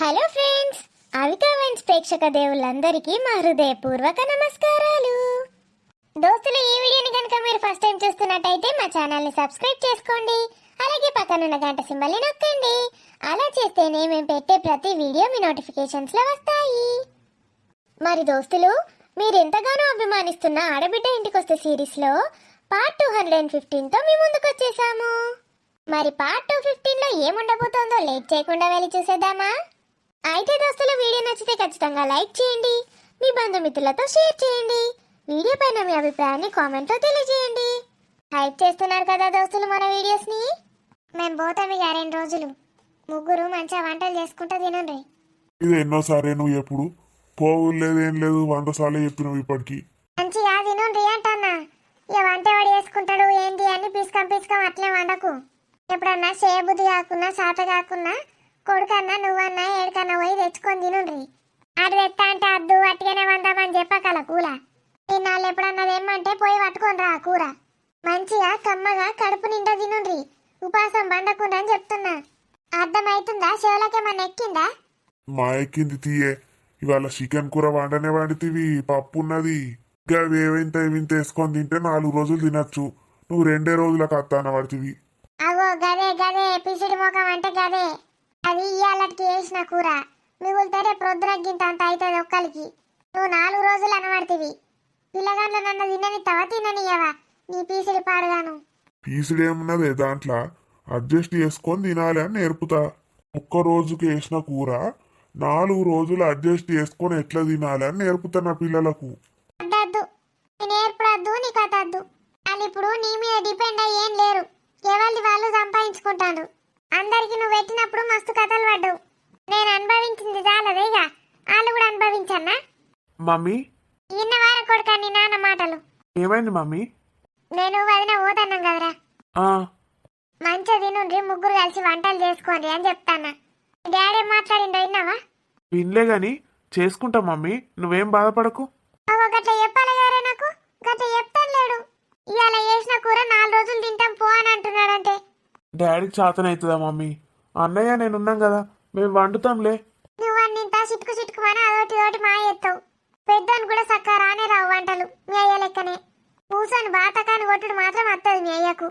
Hello friends Avika vents ప్రేక్షక దేవుళ్ళందరికీ మా హృదయపూర్వక నమస్కారాలు. దోస్తులు ఈ వీడియోని కనుక మీరు ఫస్ట్ టైం చూస్తున్నట్టయితే మా ఛానల్ని సబ్స్క్రైబ్ చేసుకోండి. అలాగే పక్కనున్న గంట సింబల్ని నొక్కండి. అలా చేస్తేనే మేము పెట్టే ప్రతి వీడియో మీ నోటిఫికేషన్స్లో వస్తాయి. మరి దోస్తులు మీరు ఎంతగానో అభిమానిస్తున్న ఆడబిడ్డ ఇంటికొస్తే సిరీస్లో పార్ట్ టూ హండ్రెడ్ అండ్ ఫిఫ్టీన్తో మీ ముందుకు వచ్చేసాము మరి పార్ట్ టూ ఫిఫ్టీన్లో ఏముండబోతోందో లేట్ చేయకుండా వెళ్ళి చూసేద్దామా? అయితే దోస్తులు వీడియో నచ్చితే ఖచ్చితంగా లైక్ చేయండి. మీ బంధుమిత్రులతో షేర్ చేయండి. వీడియో పైన మీ అభిప్రాయాన్ని కామెంట్లో తెలియజేయండి. హైప్ చేస్తున్నారు కదా దోస్తులు మన వీడియోస్ని? మేము పోతాం ఇక రెండు రోజులు. ముగ్గురు మంచిగా వంటలు చేసుకుంటూ తినండి. ఇది ఎన్నోసారి నువ్వు ఎప్పుడు? పోవులు లేదు ఏం లేదు వంద సార్లు చెప్పినావు ఇప్పటికి. మంచిగా తినుండ్రి అంటన్నా. ఇక వంట ఎవడు చేసుకుంటాడు ఏంటి అని పిసుకం పిసుకం అట్లే వండకు. ఎప్పుడన్నా చేయబుద్ధి కాకున్నా శాత కాకున్నా కొడుకన్నా నువ్వన్నా ఏడుకన్నా పోయి తెచ్చుకొని తినుండ్రి. అటు తెత్తా అంటే అద్దు అట్టుగానే వందామని చెప్పకల కూర. ఇన్నాళ్ళు ఎప్పుడన్నా తెమ్మంటే పోయి పట్టుకొని రా కూర. మంచిగా కమ్మగా కడుపు నిండా తినుండ్రి. ఉపాసం బండకుండా అని చెప్తున్నా అర్థమవుతుందా చెవులకేమన్నా ఎక్కిందా? మా ఎక్కింది తీయే. ఇవాళ చికెన్ కూర వండనే వండితివి పప్పు ఉన్నది ఇంకా ఏవింత ఏవింత వేసుకొని తింటే నాలుగు రోజులు తినచ్చు. నువ్వు రెండే రోజులకు అత్తాన పడుతుంది అగో గదే గదే పిసిడి ముఖం అంటే గదే. అది ఇయ్యాలకి వేసిన కూర. మిగులుతే రేపు ప్రొద్దున గింత అంత అవుతుంది ఒక్కరికి నువ్వు నాలుగు రోజులు అనబడితివి. పిల్లగాండ్ల నన్ను తిననిస్తావా తిననియవా నీ పీసిడి పాడుగాను. పీసుడేమున్నదే దాంట్లో? అడ్జస్ట్ చేసుకొని తినాలి అని నేర్పుతా. ఒక్క రోజుకి వేసిన కూర నాలుగు రోజులు అడ్జస్ట్ చేసుకొని ఎట్లా తినాలి అని నేర్పుతా నా పిల్లలకు. అద్దద్దు ఏర్పడద్దు నీకు అద్దద్దు వాళ్ళు ఇప్పుడు నీ మీద డిపెండ్ అయ్యి లేరు. ఎవరిది వాళ్ళు సంపాదించుకుంటాను అందరికి నువ్వు పెట్టినప్పుడు మస్తు కథలు పడ్డావు. నేను అనుభవించింది చాలదే ఇక. వాళ్ళు కూడా అనుభవించన్నా? మమ్మీ? ఇన్న వార కొడుక నీ నాన్న మాటలు. ఏమైంది మమ్మీ? నేను వదిన పోతన్నాం కదరా. ఆ, మంచిగా తినుండ్రి ముగ్గురు కలిసి వంటలు చేసుకోండి అని చెప్తానా మీ డాడీ మాట్లాడిండో విన్నావా? వినలే గాని చేసుకుంటా మమ్మీ. నువ్వేం బాధపడకు. గట్ల చెప్పాలి కదరా నాకు? గట్ల చెప్తాను లేడు. ఇవాళ చేసిన కూర నాలుగు రోజులు తింటాం డాడీకి చేతనవుతుందా మమ్మీ? అన్నయ్య నేనున్నాం కదా. మేము వండుతాంలే. నువ్వు అన్నింత చిటుకు చిటుకుమని అదోటి ఒకటి మా ఎత్తావు పెద్దోని కూడా సక్క రానే రావు వంటలు మీ అయ్య లెక్కనే. బాతకాన్ని కొట్టుడు మాత్రం వస్తుంది మీ అయ్యకు.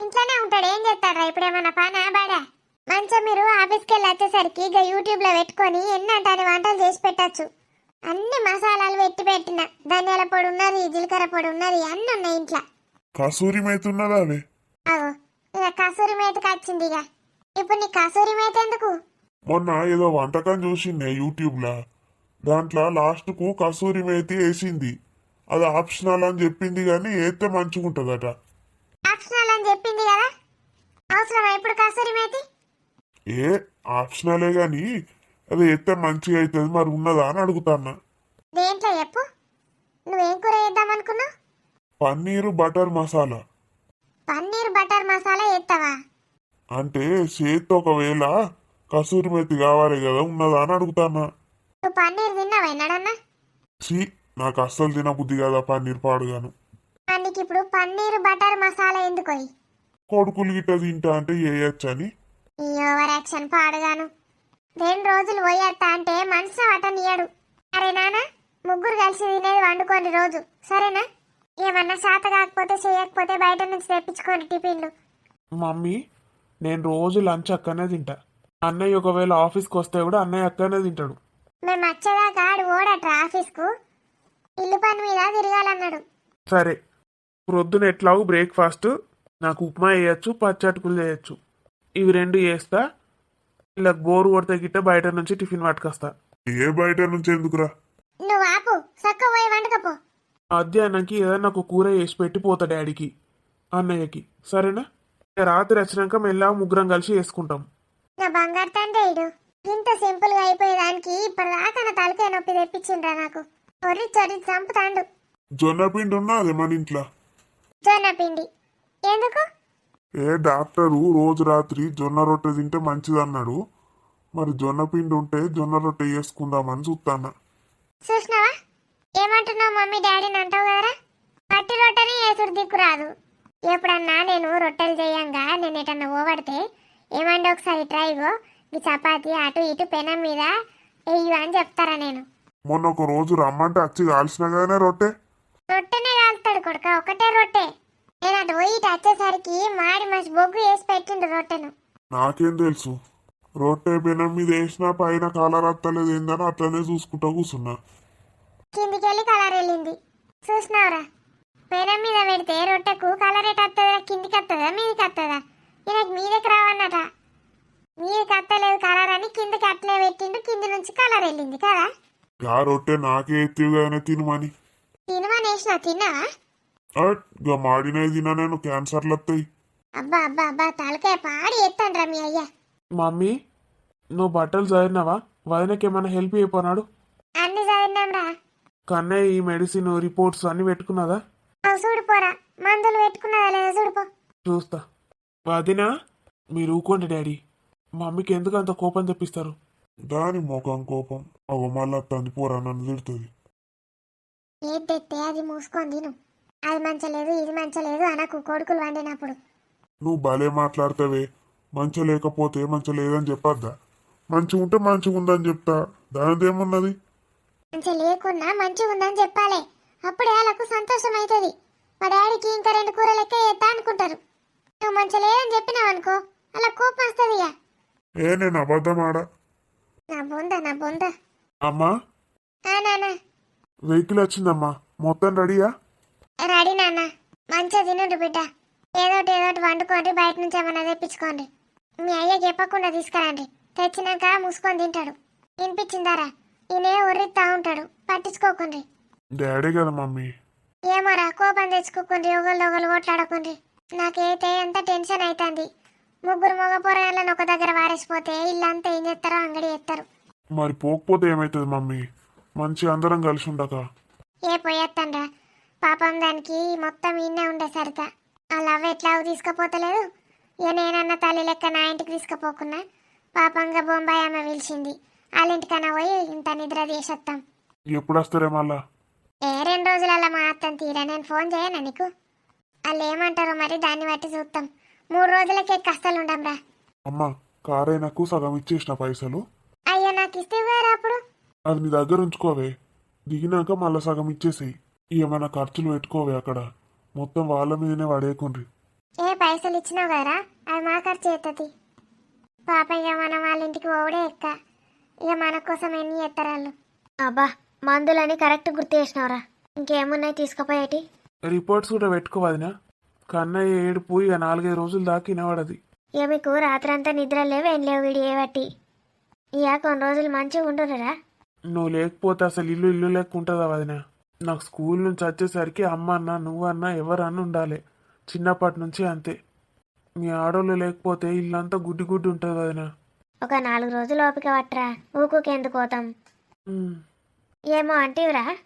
ఇంట్లోనే ఉంటాడు ఏం చేస్తాడ్రా ఇప్పుడు ఏమన్నా పనా బాడా? మంచిగా మీరు ఆఫీస్కి వెళ్ళి వచ్చేసరికి ఇక యూట్యూబ్లో పెట్టుకొని ఎన్ని వంటలు చేసి పెట్టచ్చు. అన్ని మసాలాలు పెట్టి పెట్టిన. ధనియాల పొడి ఉన్నది జీలకర్ర పొడి ఉన్నది అన్ని ఉన్నాయి ఇంట్లో. కసూరి మేతున్నదా అవే అగో ఇక కసూరి మేతకి వచ్చింది ఇక. ఇప్పుడు నీ కసూరి మేత ఎందుకు? మొన్న ఏదో వంటకం చూసిండే యూట్యూబ్లో దాంట్లో లాస్ట్కు కసూరి మేతి వేసింది. అది ఆప్షనల్ అని చెప్పింది కానీ వేస్తే మంచిగుంటుందట ఆప్షనల్ అని చెప్పింది కదా? అవసరమా ఇప్పుడు కసూరి మేతి? ఏ ఆప్షనలే కానీ అది వేస్తే మంచిగా అవుతుంది మరి ఉన్నదా అని అడుగుతాన్నా. దేంట్లో చెప్పు. నువ్వేం కూర చేద్దాం అనుకున్నావు? పన్నీరు బటర్ మసాలా. పన్నీర్ బటర్ మసాలా వేస్తావా అంటే చేత్తో ఒకవేళ కసూరి మేతి కావాలి కదా ఉన్నదా అని అడుగుతాన్నా నువ్వు పన్నీర్ తిన్నావా ఎన్నడన్నా? సి నాకు అస్సలు తినబుద్ధి కదా పన్నీర్ పాడుగాను. నీకు ఇప్పుడు పన్నీర్ బటర్ మసాలా ఎందుకు కొడుకులు గిట్ట తింటా అంటే వేయచ్చని ఈ ఓవర్ యాక్షన్ పాడుగాను. రెండు రోజులు పోయేస్తా అంటే మనసు అటనియడు అరే నాన్న ముగ్గురు కలిసి తినేది వండుకోండి రోజు. సరేనా? ఏమన్నా శాత కాకపోతే చేయకపోతే బయట నుంచి తెప్పించుకోండి టిఫిన్లు. మమ్మీ నేను రోజు లంచ్ అక్కనే తింటా. అన్నయ్య ఒకవేళ ఆఫీస్కి వస్తే కూడా అన్నయ్య అక్కనే తింటాడు. మేము వచ్చేదాకా ఆడు ఓడట్రా ఆఫీస్కు. ఇల్లు పని మీద తిరగాలన్నాడు. సరే. ప్రొద్దున ఎట్లాగూ బ్రేక్ఫాస్ట్ నాకు ఉప్మా వేయచ్చు పచ్చటుకులు చేయొచ్చు. ఇవి రెండు చేస్తా. ఇలా బోరు కొడితే గిట్ట బయట నుంచి టిఫిన్ పట్టుకొస్తా. ఏ బయట నుంచి ఎందుకురా? నువ్వు ఆపు. సక్క పోయి మధ్యాహ్నంకి ఏదైనా ఒక కూర వేసి పెట్టి పోతా డాడీకి అన్నయ్యకి. సరేనా? రాత్రి వచ్చినాక మెల్లగా ముగ్గురం కలిసి వేసుకుంటాం నా బంగారు తండ్రి ఇడు. ఇంత సింపుల్గా అయిపోయేదానికి ఇప్పటిదాకా నా తలకాయ నొప్పి తెప్పించిండ్రా నాకు. ఒర్రి చొర్రి చంపుతాండు. జొన్న పిండి ఉన్నది మన ఇంట్లో. జొన్న పిండి ఎందుకు? ఏ డాక్టరు రోజు రాత్రి జొన్న రొట్టె తింటే మంచిది అన్నాడు మరి జొన్న పిండి ఉంటే జొన్న రొట్టె చేసుకుందామని చూస్తానా చూసినావా? ఏమంటున్నావు మమ్మీ డాడీని అంటావు కదరా? పట్టి రొట్టెని ఏసుడు దిక్కు రాదు. ఎప్పుడన్నా నేను రొట్టెలు చేయంగా నేను ఎటన్నా ఓవడితే ఏమండి ఒకసారి ట్రైగో ఈ చపాతి అటు ఇటు పెనం మీద వెయ్యి అని చెప్తారా నేను. మొన్న ఒక రోజు రమ్మంటే వచ్చి కాల్చిన కానీ రొట్టె. రొట్టెనే కాలుతాడు కొడుక ఒకటే రొట్టె. నేను అటు పోయి ఇటు వచ్చేసరికి మాడి మసి బొగ్గు వేసి పెట్టిండు రొట్టెను. నాకేం తెలుసు. రొట్టె పెనం మీద వేసినా పైన కాలర్ అత్తలేదు ఏందని అట్లనే చూసుకుంటా కూర్చున్నా కిందికి వెళ్ళి కలర్ వెళ్ళింది చూసినావురా పెనం మీద పెడితే రొట్టెకు కలర్ ఎటు వస్తుందా కిందికి వస్తుందా మీదకి వస్తుందా ఈయనకి మీదకి రావన్నట. మీదకి వస్తలేదు కలర్ అని కిందకి అట్లే పెట్టిండు కింది నుంచి కలర్ వెళ్ళింది కదా? గా రొట్టె నాకే ఎత్తిగానే తినమని. తినమని వేసిన తిన్నావా? అట్గా మాడినవి తినా నేను క్యాన్సర్లు వస్తాయి అబ్బా అబ్బా అబ్బా తలకాయ పాడి ఎత్తండ్రా మీ అయ్యా. మమ్మీ నువ్వు బట్టలు చదివినావా? వదినకి ఏమైనా హెల్ప్ అయిపోనాడు అన్ని చదివినాంరా. కన్నయ్య ఈ మెడిసిన్ రిపోర్ట్స్ అన్ని పెట్టుకున్నదా? అవి చూడిపోరా మందులు పెట్టుకున్నదా లేదా చూడిపో చూస్తా. వదినా మీరు ఊకోండి డాడీ. మమ్మీకి ఎందుకు అంత కోపం తెప్పిస్తారు? దాని ముఖం కోపం. ఒక మళ్ళా తంది పోరా నన్ను తిడుతుంది. ఏది తెస్తే అది మూసుకొని తిను. అది మంచలేదు ఇది మంచలేదు అనకు. కొడుకులు వండినప్పుడు. నువ్వు భలే మాట్లాడతావే. మంచి లేకపోతే మంచి లేదని చెప్పొద్దా? మంచిగా ఉంటే మంచిగా ఉందని చెప్తా. దానిదేమున్నది? మంచి లేకున్నా మంచిగా ఉందని చెప్పాలి. అప్పుడే వాళ్ళకు సంతోషం అవుతుంది మా డాడీకి ఇంకా రెండు కూర లెక్క చేస్తా అనుకుంటారు. నువ్వు మంచి లేదని చెప్పినావు అనుకో అలా కోపం వస్తుంది ఏ నేను అబద్ధం ఆడా? నా బొంద నా బొంద. అమ్మా? ఆ నాన్న. వెహికల్ వచ్చిందమ్మా. మొత్తం రెడీయా? రెడీ నాన్న. మంచిగా తినండి బిడ్డ. ఏదోటి ఏదోటి వండుకోండి బయట నుంచి ఏమన్నా తెప్పించుకోండి. మీ అయ్యకి చెప్పకుండా తీసుకురండి. తెచ్చినాక మూసుకొని తింటాడు. వినిపించిందారా? ఈయనే ఒర్రిస్తా ఉంటాడు. పట్టించుకోకండి. డాడీ కదా మమ్మీ. ఏమోరా కోపం తెచ్చుకోకండి. ఒకళ్ళు ఒకళ్ళు కొట్లాడకండి. నాకైతే ఎంత టెన్షన్ అవుతుంది ముగ్గురు మగ పొరగాళ్ళని ఒక దగ్గర వారేసిపోతే ఇల్లంతా ఏం చేస్తారో అంగడి చేస్తారు. మరి పోకపోతే ఏమవుతుంది మమ్మీ? మంచి అందరం కలిసి ఉండక. ఏ పోయేత్తండ్రా. పాపం దానికి మొత్తం ఈయనే ఉండే సరిత ఆ లవ్ ఎట్లా తీసుకుపోతలేదు. ఇక నేనన్న తల్లి లెక్క నా ఇంటికి తీసుకుపోకున్నా. పాపంగా బొంబాయి ఆమె పిలిచింది. వాళ్ళ ఇంటికన్నా పోయి ఇంత నిద్ర చేసేస్తాం ఎప్పుడు వస్తారే మళ్ళా? ఏ రెండు రోజులలో మా అత్తని తీరా నేను ఫోన్ చేయనా నీకు? వాళ్ళు ఏమంటారో మరి దాన్ని బట్టి చూస్తాం మూడు రోజులకే కష్టాలు ఉండంరా అమ్మా కారైనకు సగం ఇచ్చేసిన పైసలు. అయ్యో నాకు ఇస్తే వేరే అప్పుడు? అది నీ దగ్గర ఉంచుకోవే. దిగినాక మళ్ళా సగం ఇచ్చేసేయి. ఏమైనా ఖర్చులు పెట్టుకోవే అక్కడ. మొత్తం వాళ్ళ మీదనే పడేయకుండ్రి. ఏ పైసలు ఇచ్చినావు కదరా అవి మా ఖర్చు అవుతుంది పాప ఇక మనం వాళ్ళ ఇంటికి పోవడే ఎక్క. ఇక మన కోసం ఎన్ని వాళ్ళు అబ్బా మందులని కరెక్ట్ గుర్తు చేసినావురా. ఇంకేమున్నాయి తీసుకుపోయేటి రిపోర్ట్స్ కూడా పెట్టుకోవదినా కన్నయ్య ఏడుపు ఇక నాలుగైదు రోజులు దాకా వినబడది. ఇక మీకు రాత్రంతా నిద్ర లేవు ఏం లేవు వీడి ఏవట్టి ఇక కొన్ని రోజులు మంచిగా ఉండురా నువ్వు లేకపోతే అసలు ఇల్లు ఇల్లు లెక్క ఉంటుందా వదిన? నాకు స్కూల్ నుంచి వచ్చేసరికి అమ్మ అన్న నువ్వు అన్న ఎవరన్నా ఉండాలి. చిన్నప్పటి నుంచి అంతే. మీ ఆడోళ్ళు లేకపోతే ఇల్లంతా గుడ్డి గుడ్డి ఉంటుంది వదిన. ఒక నాలుగు రోజులు ఓపిక పట్టరా? ఊకుకెందుకు పోతాం? ఉమ్. ఏమో అంటివిరా.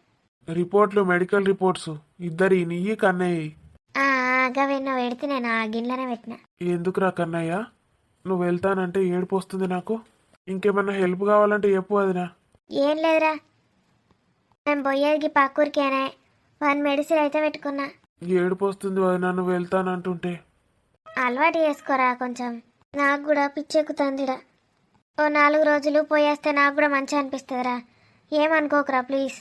రిపోర్ట్లు మెడికల్ రిపోర్ట్స్ ఇద్దరి నీయి కన్నయ్య. గవెన్నో పెడితే నేను ఆ గిన్నెలనే పెట్టిన. ఎందుకురా కన్నయ్య? నువ్వు వెళ్తానంటే ఏడుపు వస్తుంది నాకు. ఇంకేమన్నా హెల్ప్ కావాలంటే చెప్పు వదినా. ఏం లేదురా. మేము పోయేది పక్కూరికేనే వన్ మెడిసిన్ అయితే పెట్టుకున్నా. ఏడుపు వస్తుంది వదినా నువ్వు వెళ్తానంటుంటే. అలవాటు చేసుకోరా కొంచెం. నాకు కూడా పిచ్చెక్కుతుందిరా. ఓ నాలుగు రోజులు పోయేస్తే నాకు కూడా మంచిగా అనిపిస్తుందిరా. ఏమనుకోకురా ప్లీజ్.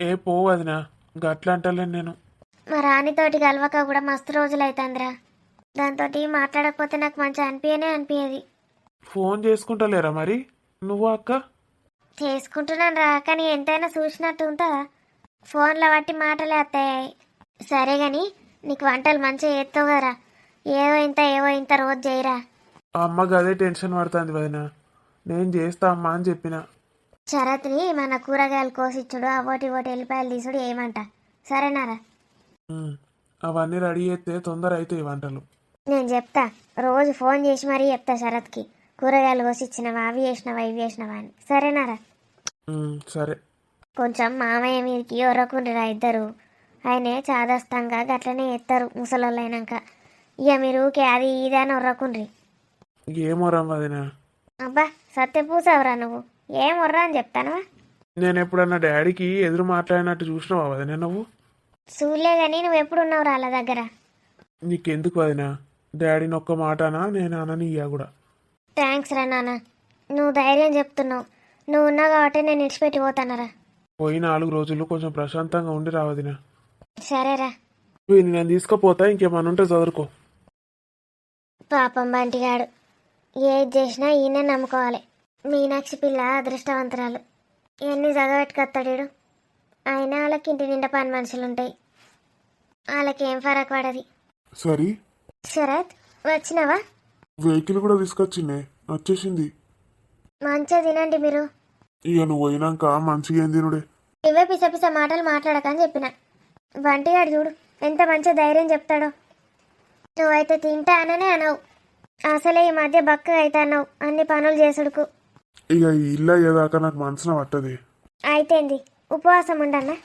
ఏ పో వదినా. గట్లా అంటలేను నేను. మా రాణితోటి కలవక కూడా మస్తు రోజులు అవుతుందిరా దాంతో మాట్లాడకపోతే నాకు మంచిగా అనిపించనే అనిపించేది ఫోన్ చేసుకుంటలేరా మరి? నువ్వు అక్క? చేసుకుంటున్నాను రా కానీ ఎంతైనా చూసినట్టు ఉంటుందా ఫోన్లో బట్టి మాటలే వస్తాయి సరే గాని నీకు వంటలు మంచిగా చేస్తావు కదరా. ఏవో ఇంత ఏవో ఇంత రోజు చేయరా. ఆ అమ్మకి అదే టెన్షన్ పడుతుంది వదిన. నేను చేస్తా అమ్మా అని చెప్పిన. శరత్ని మన కూరగాయలు కోసిచ్చుడు అవోటి ఓటి ఎల్లిపాయలు తీసుడు ఏమంట? సరేనారా? ఉమ్, అవన్నీ రెడీ చేస్తే తొందర అవుతాయి వంటలు. నేను చెప్తా రోజు ఫోన్ చేసి మరీ చెప్తా శరత్కి. కూరగాయలు కోసిచ్చినవా అవి చేసినవా ఇవి చేసినవా అని. సరేనారా? ఉమ్, సరే. కొంచెం మామయ్య మీదకి ఒరకుండ్రా ఇద్దరు. ఆయనే చాదస్తంగా గట్లనే ఎత్తారు ముసలోళ్ళు అయినాక ఇక మీరు ఊకే అది ఇది అని ఒర్రకుండ్రి. ఏమోరం వదిన? అబ్బా సత్య పూసావురా నువ్వు. ఏం ఒర్రా అని చెప్తానవా? నేను ఎప్పుడన్నా డాడీకి ఎదురు మాట్లాడినట్టు చూసినావా వదిన నువ్వు? చూడలే కానీ నువ్వు ఎప్పుడు ఉన్నావు వాళ్ళ దగ్గర? నీకెందుకు వదిన? డాడీని ఒక్క మాటనా? నేను అనని ఇయ్యా కూడా. థ్యాంక్స్ రా నాన్న. నువ్వు ధైర్యం చెప్తున్నావు. నువ్వు ఉన్నావు కాబట్టి నేను ఇడిచిపెట్టి పోతానరా. పోయి నాలుగు రోజులు కొంచెం ప్రశాంతంగా ఉండి రావదినా సరేరా. నేను తీసుకుపోతా ఇంకేమన్నా ఉంటే చదువుకో. పాపం బంటిగాడు. ఏది చేసినా ఈయన నమ్ముకోవాలి. మీనాక్షి పిల్ల అదృష్టవంతురాలు. ఇవన్నీ చదవెట్టుకొస్తాడు అయినా వాళ్ళకి ఇంటి నిండా పని మనుషులు ఉంటాయి వాళ్ళకి ఏం ఫరక్ పడది. సరే. శరత్ వచ్చినావా? వెహికల్ కూడా తీసుకొచ్చిండే. వచ్చేసింది. మంచిగా తినండి మీరు. ఇక నువ్వు పోయినాక మంచిగా ఏం తినుడే? ఇవే పిస పిస మాటలు మాట్లాడకని చెప్పిన. బంటిగాడు చూడు ఎంత మంచి ధైర్యం చెప్తాడో. నువ్వైతే తింటా అననే అనవు. అసలే ఈ మధ్య బక్కగా అవుతాన్నావు అన్ని పనులు చేసుడుకు. ఇక ఇల్లు అయ్యేదాకా నాకు మనసున పట్టది. అయితేంది ఉపవాసం ఉండన్నా?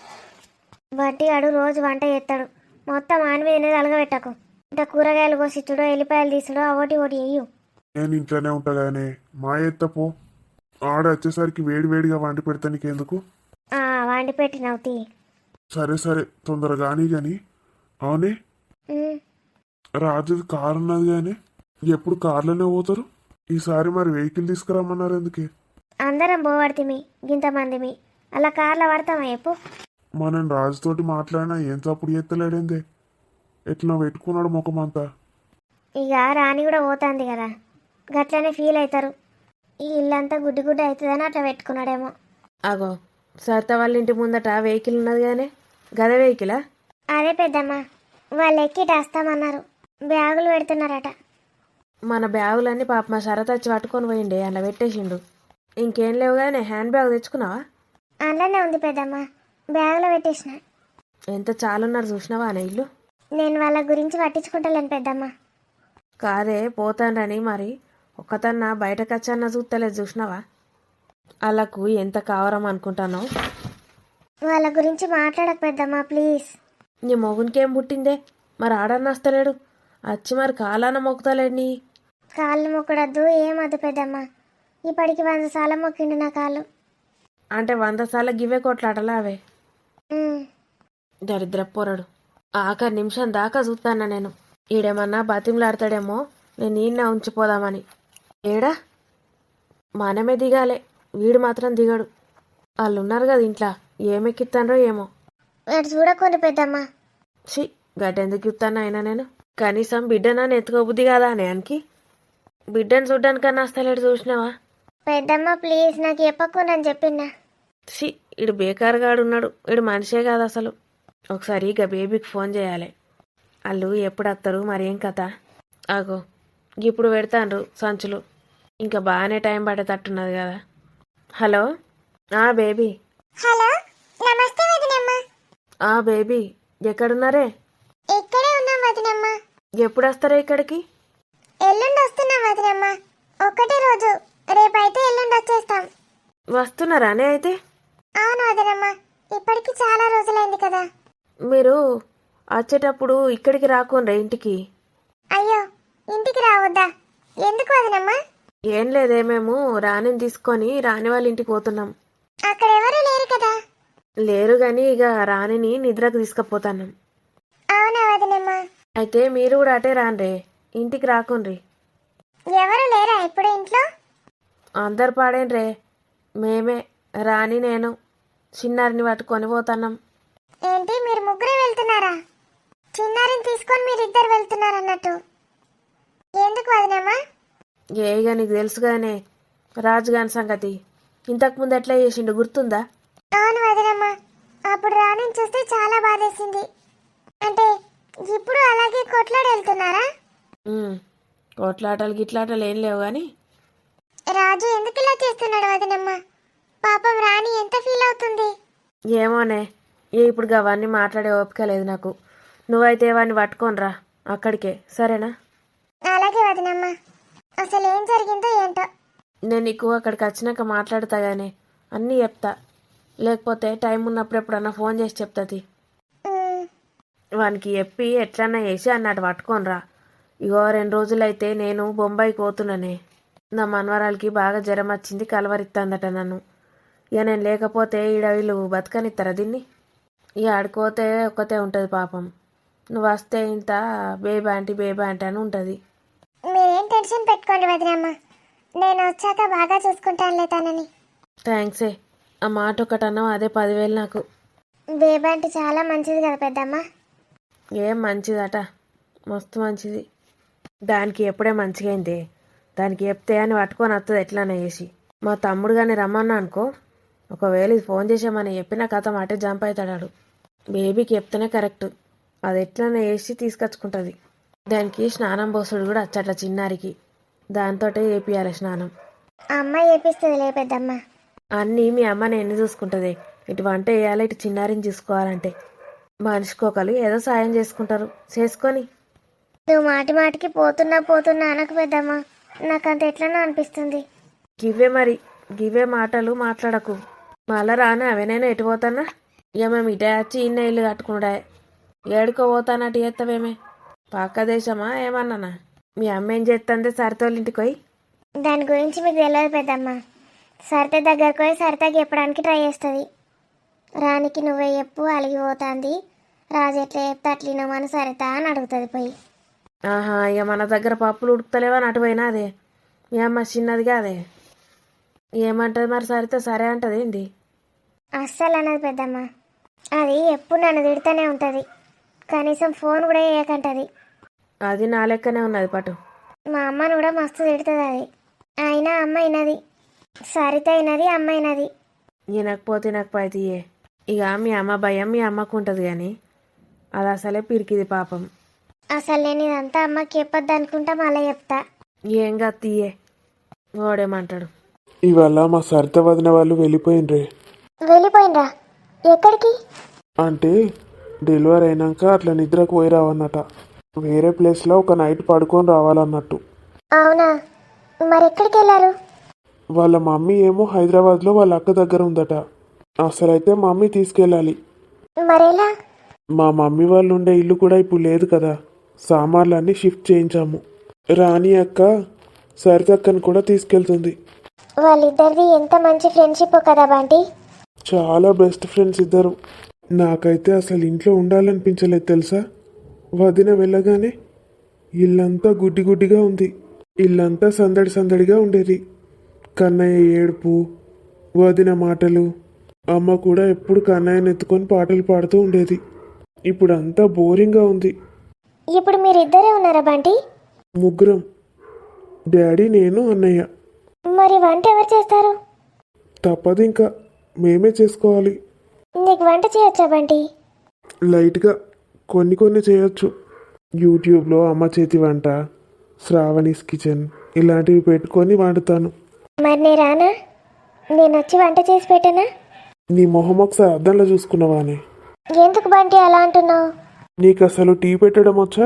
బంటిగాడు రోజు వంట చేస్తాడు మొత్తం ఆనమీదనే తలగబెట్టకు. ఇంత కూరగాయలు కోసిచ్చుడో ఎల్లిపాయలు తీసుడో అవోటి ఒకటి వేయు నేను ఇంట్లోనే ఉంటా కానీ మా ఎత్తపో ఆడ వచ్చేసరికి వేడి వేడిగా వండి పెడతా నీకెందుకు ఆ, వండి పెట్టినవు తీ. సరే సరే. తొందరగా కానీ కానీ అవునే రాజుది కారు ఉన్నది కానీ ఎప్పుడు కార్లోనే పోతారు? ఈసారి మరి వెహికల్ తీసుకురమ్మన్నారు ఎందుకే? అందరం పోవడతిమి గింతమందిమి. అలా కార్లో పడతామా చెప్పు. మనం రాజుతోటి మాట్లాడినా ఏం తప్పుడు ఎత్తలేడేందే ఎట్లా పెట్టుకున్నాడు ముఖమంతా? ఇక రాణి కూడా పోతుంది కదా. గట్లనే ఫీల్ అవుతారు ఈ ఇల్లంతా గుడ్డి గుడ్డి అవుతుందని అట్లా పెట్టుకున్నాడేమో. అగో సరిత వాళ్ళ ఇంటి ముందట వెహికల్ ఉన్నది కానీ గద వెహికలా? అదే పెద్దమ్మ వాళ్ళు ఎక్కి వస్తామన్నారు. బ్యాగులు పెడుతున్నారట. మన బ్యాగులన్నీ పాప మా శరత్ వచ్చి పట్టుకొని పోయిండే అలా పెట్టేసిండు. ఇంకేం లేవు కానీ హ్యాండ్ బ్యాగ్ తెచ్చుకున్నావా? అందులోనే ఉంది పెద్దమ్మ. బ్యాగులో పెట్టేసిన. ఎంత చాలున్నారు చూసినావా అనే ఇల్లు? నేను వాళ్ళ గురించి పట్టించుకుంటలేను పెద్దమ్మ. కాదే పోతానని మరి. ఒక్కతన్న బయటకు చూస్తలేదు చూసినావా? వాళ్ళకు ఎంత కావరం అనుకుంటానో. వాళ్ళ గురించి మాట్లాడక పెద్దమ్మ ప్లీజ్. నీ మొగునికేం పుట్టిందే? మరి ఆడన్న వస్తలేడు వచ్చి మరి కాలాన మొక్కుతలేడు నీ. కాళ్ళు మొక్కడద్దు ఏమద్దు పెద్దమ్మ. ఇప్పటికి వంద సార్లు మొక్కిండు నా కాళ్ళు. అంటే వంద సార్లు గివే కొట్లాటలా అవే? దరిద్ర పోరడు. ఆఖరి నిమిషం దాకా చూస్తానా నేను. ఈడేమన్నా బతిమలాడతాడేమో నేను ఈయన ఉంచిపోదామని. ఏడా? మనమే దిగాలే. వీడు మాత్రం దిగడు. వాళ్ళు ఉన్నారు కదా ఇంట్లో. ఏమెక్కిస్తానో ఏమో. చూడకుండా పెద్దమ్మ. ఛీ గటెందుకు ఇస్తాను అయినా నేను? కనీసం బిడ్డనా ఎత్తుకోబుద్ది కాదా అనేయానికి? బిడ్డను చూడ్డానికన్నా వస్తలేడు చూసినావా? పెద్దమ్మ ప్లీజ్ నాకు చెప్పకుండాని చెప్పిందా ఛీ ఇడు బేకారుగాడు ఉన్నాడు. ఇడు మనిషే కాదు అసలు. ఒకసారి ఇక బేబీకి ఫోన్ చేయాలి. వాళ్ళు ఎప్పుడు వస్తారు మరేం కథ? ఆగో ఇప్పుడు పెడతాండ్రు సంచులు. ఇంకా బాగానే టైం పడేటట్టున్నది కదా. హలో? ఆ బేబీ. హలో నమస్తే వదినమ్మ. ఆ బేబీ ఎక్కడున్నారే? ఇక్కడే ఉన్నాం వదినమ్మ. ఎప్పుడు వస్తారా ఇక్కడికి? ఎల్లుండి వస్తున్నాం వదినమ్మ ఒక్కటే రోజు. రేపైతే ఎల్లుండి వచ్చేస్తాం. వస్తున్నారానే అయితే? అవును వదినమ్మ. ఇప్పటికి చాలా రోజులైంది కదా. మీరు వచ్చేటప్పుడు ఇక్కడికి రాకుండా ఇంటికి? అయ్యో ఇంటికి రావద్దా? ఎందుకు వదినమ్మ? ఏం లేదే మేము రాణిని తీసుకొని రాణి వాళ్ళ ఇంటికి పోతున్నాం. అక్కడ ఎవరు లేరు కదా. లేరు గాని ఇక రాణిని నిద్రకు తీసుకుపోతాను అవునా వదినమ్మ. అయితే మీరు కూడా అటే రాండ్రే ఇంటికి రాకుండ్రి ఎవరు లేరా ఇప్పుడు ఇంట్లో? అందరు పాడేండ్రే. మేమే రాణి నేను చిన్నారిని పట్టుకొని పోతున్నాం. ఏంటి మీరు ముగ్గురే వెళ్తున్నారా? చిన్నారిని తీసుకొని మీరిద్దరు వెళ్తున్నారు అన్నట్టు ఎందుకు వదినమ్మ? ఏగా నీకు తెలుసుగానే రాజుగాని సంగతి. ఇంతకుముందు ఎట్లా చేసిండు గుర్తుందా? అవును వదినమ్మ అప్పుడు రాణిని చూస్తే చాలా బాధేసింది. అంటే ఇప్పుడు అలాగే కొట్లాడి వెళ్తున్నారా? ఉమ్, కొట్లాటలు గిట్లాటలు ఏం లేవు కానీ రాజు ఎందుకు ఇలా చేస్తున్నాడు వదినమ్మ? పాపం రాణి ఎంత ఫీల్ అవుతుంది? ఏమోనే ఏ ఇప్పుడు అవన్నీ మాట్లాడే ఓపిక లేదు నాకు. నువ్వైతే వాడిని పట్టుకోనరా అక్కడికే సరేనా? అలాగే వదినమ్మ. అసలు ఏం జరిగిందో ఏంటో. నేను నీకు అక్కడికి వచ్చినాక మాట్లాడతా గానీ అన్నీ చెప్తా. లేకపోతే టైం ఉన్నప్పుడు ఎప్పుడన్నా ఫోన్ చేసి చెప్తాది వానికి చెప్పి ఎట్లన్నా వేసి అన్నట్టు పట్టుకోనరా. ఇగో రెండు రోజులైతే నేను బొంబాయికి పోతున్నానే. నా మనవరాలకి బాగా జ్వరం వచ్చింది కలవరిస్తుందట నన్ను. ఇక నేను లేకపోతే ఈడ వీళ్ళు బతకనిస్తారా దీన్ని? ఇక ఆడుకోతే ఒక్కతే ఉంటుంది పాపం. నువ్వు వస్తే ఇంత బేబా ఆంటీ బేబా ఆంటీ అని ఉంటుంది. మీరేం టెన్షన్ పెట్టుకోండి వదినమ్మ. నేను వచ్చాక బాగా చూసుకుంటానులే తనని. థ్యాంక్సే. ఆ మాట ఒకటన్నావు అదే పదివేలు నాకు. బేబీ అంటే చాలా మంచిది కదా పెద్దమ్మ. ఏం మంచిదట మస్తు మంచిది. దానికి ఎప్పుడే మంచిగా అయింది దానికి చెప్తే అని పట్టుకొని వస్తుంది ఎట్లానే చేసి. మా తమ్ముడు కానీ రమ్మన్నా అనుకో ఒకవేళ ఇది ఫోన్ చేసామని చెప్పిన కథ మాట జంప్ అవుతాడాడు బేబీకి చెప్తేనే కరెక్ట్. అది ఎట్లనే వేసి తీసుకొచ్చుకుంటుంది. దానికి స్నానం పోసుడు కూడా వచ్చట్ల చిన్నారికి. దాంతోటే వేపియాలి స్నానం. అమ్మ చేపిస్తుందిలే పెద్దమ్మ. అన్నీ మీ అమ్మని ఎన్ని చూసుకుంటుంది. ఇటు వంట వేయాలి ఇటు చిన్నారిని చూసుకోవాలంటే. మనిషికొకరు ఏదో సాయం చేసుకుంటారు. చేసుకొని. నువ్వు మాటి మాటికి పోతున్నా పోతున్నా అనకు పెద్దమ్మ. నాకంత ఎట్లనో అనిపిస్తుంది. గివ్వే మరి. గివ్వే మాటలు మాట్లాడకు. మళ్ళా రాను అవెనైనా ఎటు పోతానా? ఇక మేము ఇటే వచ్చి ఇన్న ఇల్లు కట్టుకున్నాడే ఏడుకో పోతానట్టు చేస్తావేమే పక్క దేశమా ఏమన్నానా? మీ అమ్మ ఏం చేస్తుంది సరితోళ్ళ ఇంటికి పోయి? దాని గురించి మీకు తెలియదు పెద్దమ్మ. సరిత దగ్గరకు పోయి సరితకి చెప్పడానికి ట్రై చేస్తుంది. రానికి నువ్వే చెప్పు అలిగిపోతుంది రాజు ఎట్లా చెప్తే అట్లా మన సరిత అని అడుగుతుంది పోయి. ఆహా ఇక మన దగ్గర పప్పులు ఉడుకుతలేవని అటు పోయినా అదే. మీ అమ్మ చిన్నదిగా అదే ఏమంటది మరి సరితే? సరే అంటది ఏంది? అస్సలు అన్నది పెద్దమ్మ. అది ఎప్పుడు నన్ను తిడుతూనే ఉంటుంది. కనీసం ఫోన్ కూడా చేయకంటది. అది నా లెక్కనే ఉన్నది పటు. మా అమ్మను కూడా మస్తు తిడుతుంది అది. అయినా అమ్మ అయినది. సరిత అయినది అమ్మ అయినది. ఈనకపోతే నాకు పైతీయే ఇక మీ అమ్మ భయం మీ అమ్మకు ఉంటుంది కానీ. అది అసలే పిరికిది పాపం. అసలు నేను ఇదంతా అమ్మకి చెప్పొద్దు అనుకుంటా మళ్ళీ చెప్తా. ఏం కాదు తీయే? వాడేమంటాడు? ఇవాళ మా సరిత వదిన వాళ్ళు వెళ్ళిపోయిండ్రే. వెళ్ళిపోయినరా ఎక్కడికి? అంటే డెలివరీ అయినాక అట్లా నిద్రకు పోయి రావన్నట. వేరే ప్లేస్లో ఒక నైట్ పడుకొని రావాలన్నట్టు. అవునా? మరి ఎక్కడికి వెళ్ళారు? వాళ్ళ మమ్మీ ఏమో హైదరాబాద్లో వాళ్ళ అక్క దగ్గర ఉందట. అసలైతే మమ్మీ తీసుకెళ్ళాలి. మరెలా? మా మమ్మీ వాళ్ళు ఉండే ఇల్లు కూడా ఇప్పుడు లేదు కదా. సామాన్లన్నీ షిఫ్ట్ చేయించాము. రాణి అక్క సరితక్కని కూడా తీసుకెళ్తుంది. వాళ్ళిద్దరిది ఎంత మంచి ఫ్రెండ్షిప్ కదా బంటి? చాలా బెస్ట్ ఫ్రెండ్స్ ఇద్దరు. నాకైతే అసలు ఇంట్లో ఉండాలనిపించలేదు తెలుసా? వదిన వెళ్ళగానే ఇల్లంతా గుడ్డి గుడ్డిగా ఉంది. ఇల్లంతా సందడి సందడిగా ఉండేది. కన్నయ్య ఏడుపు వదిన మాటలు అమ్మ కూడా ఎప్పుడు కన్నయ్యని ఎత్తుకొని పాటలు పాడుతూ ఉండేది. ఇప్పుడు అంతా బోరింగ్గా ఉంది. ఇప్పుడు మీరిద్దరే ఉన్నారా బంటి? ముగ్గురం. డాడీ నేను అన్నయ్య. మరి వంట ఎవరు చేస్తారు? తప్పదు ఇంకా. మేమే చేసుకోవాలి. నీకు వంట చేయొచ్చా బంటి? లైట్గా కొన్ని కొన్ని చేయొచ్చు. యూట్యూబ్లో అమ్మ చేతి వంట శ్రావణీస్ కిచెన్ ఇలాంటివి పెట్టుకొని వండుతాను. మరి నేను రానా? నేను వచ్చి వంట చేసి పెట్టనా? నీ మొహం ఒకసారి అద్దంలో చూసుకున్నావానే. ఎందుకు బంటి అలా అంటున్నావు? నీకు అసలు టీ పెట్టడం వచ్చా?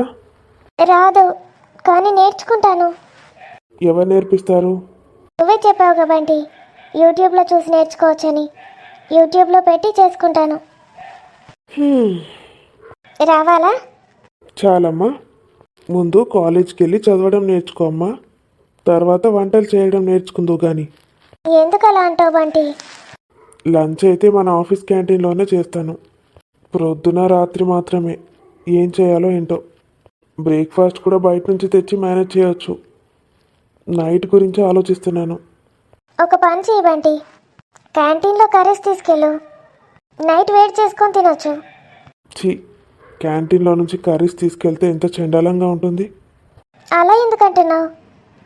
రాదు కానీ నేర్చుకుంటాను. ఎవరు నేర్పిస్తారు? నువ్వే చెప్పావు కదా బంటి యూట్యూబ్లో చూసి నేర్చుకోవచ్చని. యూట్యూబ్లో పెట్టి చేసుకుంటాను. రావాలా? చాలమ్మా. ముందు కాలేజ్కి వెళ్ళి చదవడం నేర్చుకో అమ్మా. తర్వాత వంటలు చేయడం నేర్చుకుందో కానీ ఎందుకు అలా అంటావు బంటి లంచ్ అయితే మన ఆఫీస్ క్యాంటీన్లోనే చేస్తాను. ప్రొద్దున రాత్రి మాత్రమే. ఏం చేయాలో ఏంటో. బ్రేక్ఫాస్ట్ కూడా బయట నుంచి తెచ్చి మేనేజ్ చేయొచ్చు. నైట్ గురించి ఆలోచిస్తున్నాను. ఒక పని చేయి బంటి. క్యాంటీన్లో కర్రీస్ తీసుకెళ్ళు. నైట్ వెయిట్ చేసుకొని తినొచ్చు. ఛీ క్యాంటీన్లో నుంచి కర్రీస్ తీసుకెళ్తే ఎంత చండాలంగా ఉంటుంది. అలా ఎందుకంటున్నావు?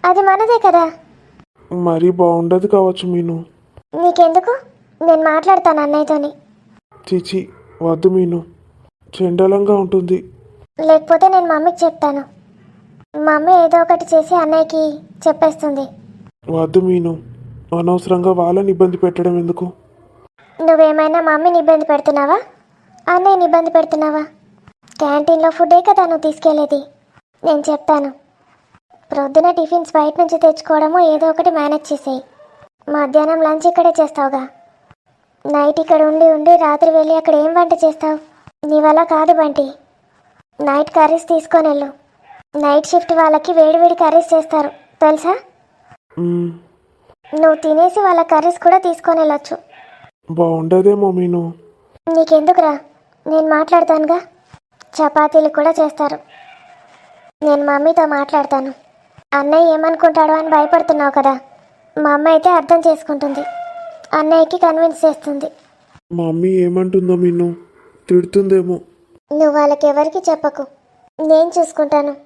అది మనదే కదా. మరీ బాగుండదు కావచ్చు మీను. నీకెందుకు? నేను మాట్లాడతాను అన్నయ్యతోని. చిచి వద్దు మీను. చండాలంగా ఉంటుంది. లేకపోతే నేను మమ్మీకి చెప్తాను. మమ్మీ ఏదో ఒకటి చేసి అన్నయ్యకి చెప్పేస్తుంది. వద్దు మీను. అనవసరంగా వాళ్ళని ఇబ్బంది పెట్టడం ఎందుకు? నువ్వేమైనా మమ్మీని ఇబ్బంది పెడుతున్నావా? అన్నయ్యని ఇబ్బంది పెడుతున్నావా? క్యాంటీన్లో ఫుడ్డే కదా నువ్వు తీసుకెళ్ళేది. నేను చెప్తాను. ప్రొద్దున టిఫిన్స్ బయట నుంచి తెచ్చుకోవడమో ఏదో ఒకటి మేనేజ్ చేసేయి. మధ్యాహ్నం లంచ్ ఇక్కడే చేస్తావుగా. నైట్ ఇక్కడ ఉండి ఉండి రాత్రి వెళ్ళి అక్కడ ఏం వంట చేస్తావు? నీ వల్ల కాదు బంటి. నైట్ కర్రీస్ తీసుకొని వెళ్ళు. నైట్ షిఫ్ట్ వాళ్ళకి వేడివేడి కర్రీస్ చేస్తారు. తెలుసా? నువ్వు తినేసి వాళ్ళ కర్రీస్ కూడా తీసుకొని వెళ్ళొచ్చు. బాగుండదేమో మీను నీకెందుకురా? నేను మాట్లాడతానుగా. చపాతీలు కూడా చేస్తారు. నేను మమ్మీతో మాట్లాడతాను. అన్నయ్య ఏమనుకుంటాడో అని భయపడుతున్నావు కదా. మా అమ్మ అయితే అర్థం చేసుకుంటుంది. అన్నయ్యకి కన్విన్స్ చేస్తుంది. మమ్మీ ఏమంటుందో మిన్ను? తిడుతుందేమో. నువ్వు వాళ్ళకి ఎవరికి చెప్పకు. నేను చూసుకుంటాను.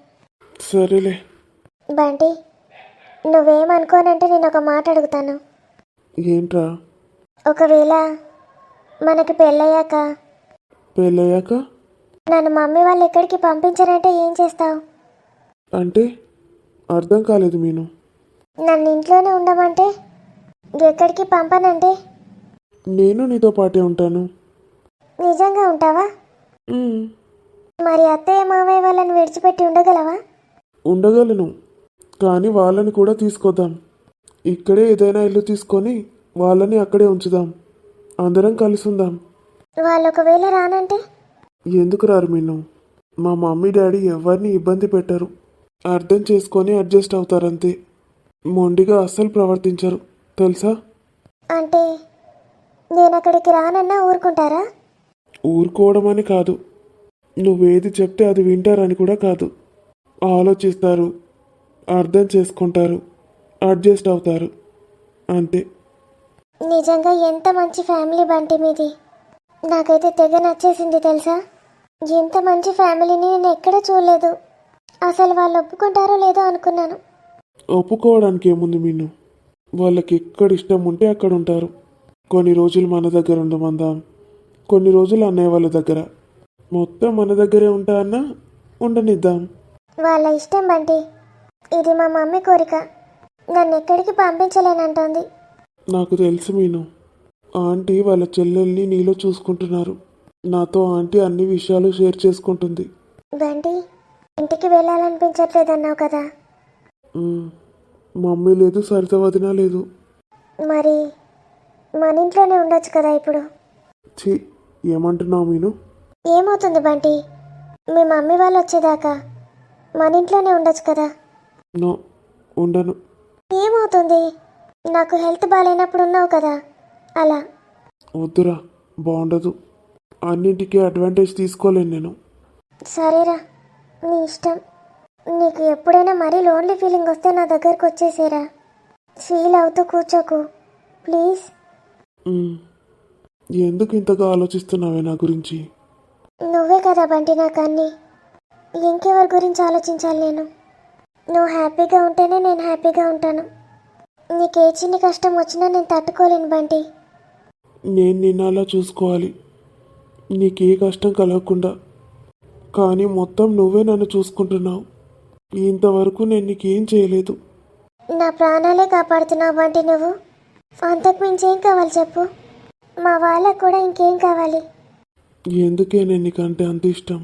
సరేలే. బంటి నువ్వేమనుకోనంటే నేను ఒక మాట అడుగుతాను. ఏంట్రా? ఒకవేళ మనకి పెళ్ళయ్యాక పెళ్ళయ్యాక? నన్ను మమ్మీ వాళ్ళు ఎక్కడికి పంపించారంటే ఏం చేస్తావు? అంటే అర్థం కాలేదు మీను. నన్ను ఇంట్లోనే ఉండమంటే? ఎక్కడికి పంపనంటే? నేను నీతో పాటే ఉంటాను. నిజంగా ఉంటావా? మరి అత్తయ్య మావయ్య వాళ్ళని విడిచిపెట్టి ఉండగలవా? ఉండగలను కానీ వాళ్ళని కూడా తీసుకొద్దాం. ఇక్కడే ఏదైనా ఇల్లు తీసుకొని వాళ్ళని అక్కడే ఉంచుదాం. అందరం కలిసి ఉందాం. వాళ్ళు ఒకవేళ రానంటే? ఎందుకు రారు మీను మా మమ్మీ డాడీ ఎవరిని ఇబ్బంది పెట్టరు. అర్థం చేసుకొని అడ్జస్ట్ అవుతారంతే. మొండిగా అస్సలు ప్రవర్తించరు. తెలుసా? అంటే నేను అక్కడికి రానన్నా ఊరుకుంటారా? ఊరుకోవడం అని కాదు. నువ్వేది చెప్తే అది వింటారని కూడా కాదు. ఆలోచిస్తారు అర్థం చేసుకుంటారు అడ్జస్ట్ అవుతారు. అంతే. నిజంగా ఎంత మంచి ఫ్యామిలీ బంటి మీది. నాకైతే తెగ నచ్చేసింది తెలుసా? ఇంత మంచి ఫ్యామిలీని నేను ఎక్కడ చూడలేదు. అసలు వాళ్ళు ఒప్పుకుంటారో లేదో అనుకున్నాను. ఒప్పుకోవడానికి ఏముంది మీను వాళ్ళకి ఎక్కడ ఇష్టం ఉంటే అక్కడ ఉంటారు. కొన్ని రోజులు మన దగ్గర ఉండమందాం. కొన్ని రోజులు అన్నయ్య వాళ్ళ దగ్గర. మొత్తం మన దగ్గరే ఉంటా అన్నా ఉండనిద్దాం. వాళ్ళ ఇష్టం బంటి. ఇది మా మమ్మీ కోరిక. నన్ను ఎక్కడికి పంపించలేనంటోంది. నాకు తెలుసు మీను. ఆంటీ వాళ్ళ చెల్లెల్ని నీలో చూసుకుంటున్నారు. నాతో ఆంటీ అన్ని విషయాలు షేర్ చేసుకుంటుంది. బంటి ఇంటికి వెళ్ళాలనిపించట్లేదన్నావు కదా? మమ్మీ లేదు సరిత వదిన లేదు. మరి మన ఇంట్లోనే ఉండొచ్చు కదా ఇప్పుడు? ఛీ ఏమంటున్నావు మీను? ఏమవుతుంది బంటి? మీ మమ్మీ వాళ్ళు వచ్చేదాకా మన ఇంట్లోనే ఉండొచ్చు కదా. నో ఉండను. ఏమవుతుంది? నాకు హెల్త్ బాగాలేనప్పుడు ఉన్నావు కదా. అలా. వద్దురా బాగుండదు. అన్నింటికీ అడ్వాంటేజ్ తీసుకోలేను నేను. సరేరా నీ ఇష్టం. నీకు ఎప్పుడైనా మరీ లోన్లీ ఫీలింగ్ వస్తే నా దగ్గరకు వచ్చేసేరా. ఫీల్ అవుతూ కూర్చోకు. ప్లీజ్. ఎందుకు ఇంతగా ఆలోచిస్తున్నావే నా గురించి? నువ్వే కదా బంటి నాకు అన్నీ ఇంకెవరి గురించి ఆలోచించాలి నేను? నువ్వు హ్యాపీగా ఉంటేనే నేను హ్యాపీగా ఉంటాను. నీకు ఏ చిన్న కష్టం వచ్చినా నేను తట్టుకోలేను బంటి. నేను నిన్న అలా చూసుకోవాలి. నీకే కష్టం కలగకుండా. కానీ మొత్తం నువ్వే నన్ను చూసుకుంటున్నావు. ఇంతవరకు నేను నీకేం చేయలేదు. నా ప్రాణాలే కాపాడుతున్నావు బంటి నువ్వు. అంతకు మించి ఏం కావాలి చెప్పు? మా వాళ్ళకు కూడా ఇంకేం కావాలి? ఎందుకే నేను నీకంటే అంత ఇష్టం?